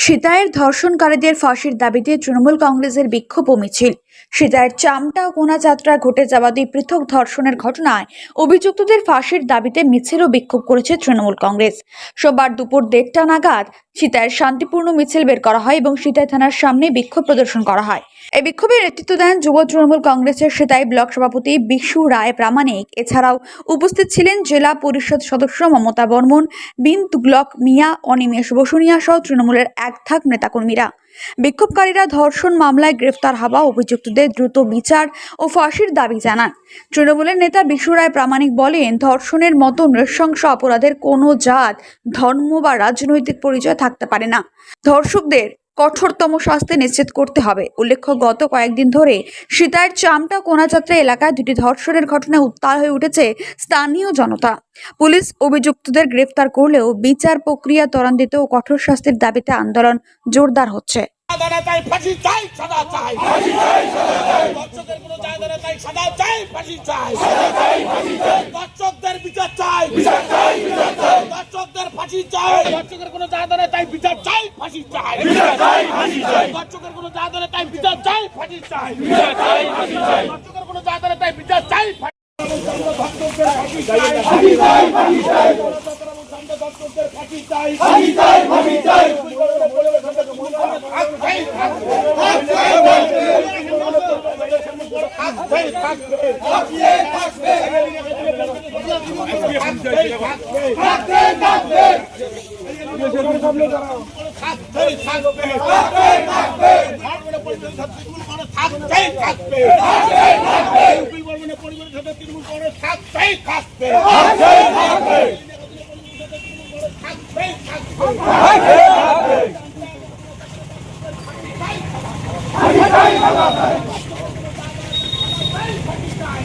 সীতায়ের ধর্ষণকারীদের ফাঁসির দাবিতে তৃণমূল কংগ্রেসের বিক্ষোভ মিছিল। সীতায়ের চামটা কোনা যাত্রায় ঘটে যাওয়া দুই পৃথক ধর্ষণের ঘটনায় অভিযুক্তদের ফাঁসির দাবিতে মিছিল ও বিক্ষোভ করেছে তৃণমূল কংগ্রেস। সোমবার দুপুর দেড়টা নাগাদ সীতায়ের শান্তিপূর্ণ মিছিল বের করা হয় এবং সীতাই থানার সামনে বিক্ষোভ প্রদর্শন করা হয়। এই বিক্ষোভে নেতৃত্ব দেন যুব তৃণমূল কংগ্রেসের সেতাই ব্লক সভাপতি বিশু রায় প্রামাণিক। এছাড়াও উপস্থিত ছিলেন জেলা পরিষদ সদস্য মমতা বর্মন বিন তুগলক মিয়া, অনিমেষ বসুনিয়া সহ তৃণমূলের এক থাক নেতাকর্মীরা। বিক্ষোভকারীরা ধর্ষণ মামলায় গ্রেফতার হওয়া অভিযুক্তদের দ্রুত বিচার ও ফাঁসির দাবি জানান। তৃণমূলের নেতা বিশু রায় প্রামাণিক বলেন, ধর্ষণের মতো নৃশংস অপরাধের কোনো জাত, ধর্ম বা রাজনৈতিক পরিচয় থাকতে পারে না। ধর্ষকদের কঠোরতম শাস্তি নিশ্চিত করতে হবে। উল্লেখ্য গত কয়েকদিন ধরে সীতার চামটা কোনাযাত্রা এলাকায় দুটি ধর্ষণের ঘটনায় উত্তাল হয়ে উঠেছে স্থানীয় জনতা। পুলিশ অভিযুক্তদের গ্রেফতার করলেও বিচার প্রক্রিয়া ত্বরান্বিত ও কঠোর শাস্তির দাবিতে আন্দোলন জোরদার হচ্ছে। চাই চাই। চাই সাদা চাই ফাঁসি চাই। বিচার চাই ফাঁসি চাই। দর্শকের কোনো জায়গা তাই বিচার চাই ফাঁসি চাই। বিচার চাই ফাঁসি চাই। দর্শকের কোনো জায়গা তাই বিচার চাই ফাঁসি চাই। ফাঁসি চাই ফাঁসি চাই। ফাঁসি চাই ফাঁসি থাকতেই থাকবে থাকতেই থাকবে পরিবেশ তৃণমূল করে থাকতেই থাকবে থাকতেই থাকবে পরিবেশ তৃণমূল করে থাকতেই থাকবে থাকতেই থাকবে থাকতেই থাকবে